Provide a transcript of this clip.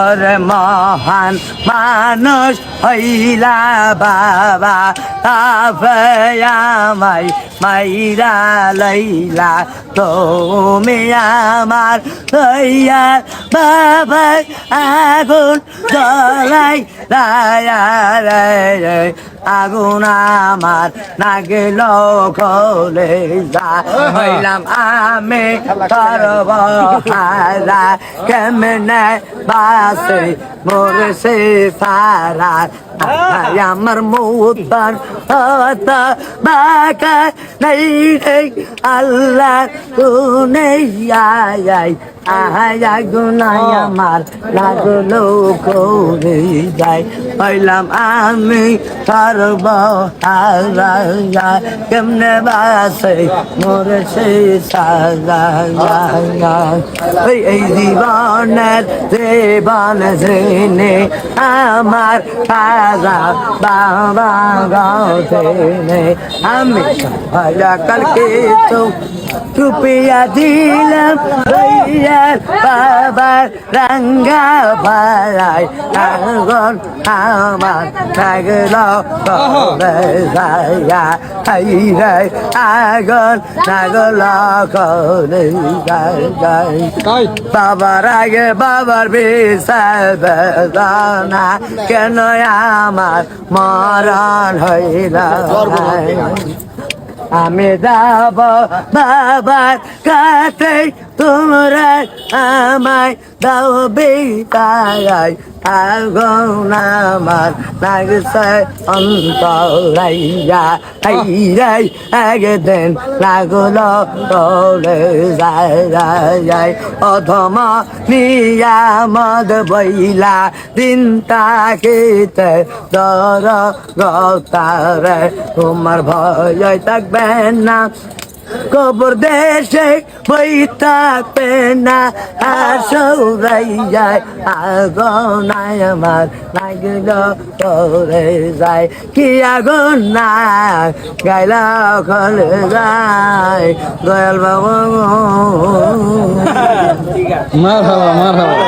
ওরে মহান মানুষ হইলা বাবা। আমায় মাইরা লইলা, তুমি আমার হইয়া বাবা আগুন জ্বলাই, রায়া রে রে আগুন আমার নাগিল খোলে যা। হইলাম আমি করব হারা কেমনে বাসে মোর সে ফারা আমার মুদার নেই আয় আয়া গুনাই আমার লাগল করে যাই হইলাম আমি সর্ব কেমনে বাসে মোর সে সাজা ওই এই জীবনের জীবন শ্রেণি আমার সাজা বাবা গাছে আমি ভাজা কালকে তো রুপিয়া দিলাম ভাইয়ার বাবার রাঙ্গা ভাড়াই আগুন আমার লাগল যাইয়া হাই রে আগুন যাই বাবার আগে বাবার বিষয় বেদনা কেন আমার মরণ হইল? আমি যাব বাবার কাছে তোমরা আমায় দাও বিদায়। আগুন আমার লাগছে অন্তরাইয়া। হাইরাই একদিন লাগল তোলে যায়। অধম নিয়ামদ বইলা দিন তাকিতে দর গতারে তোমার ভয় থাকবে না। কবর দেশে বই থাকবে না আর সৌরাই যায় আগুনায় আমার। লাগিল তোরে যায়, কি আগুন না গাইলা খলে যায়, দয়াল বাবু। মার হাবা মার হাবা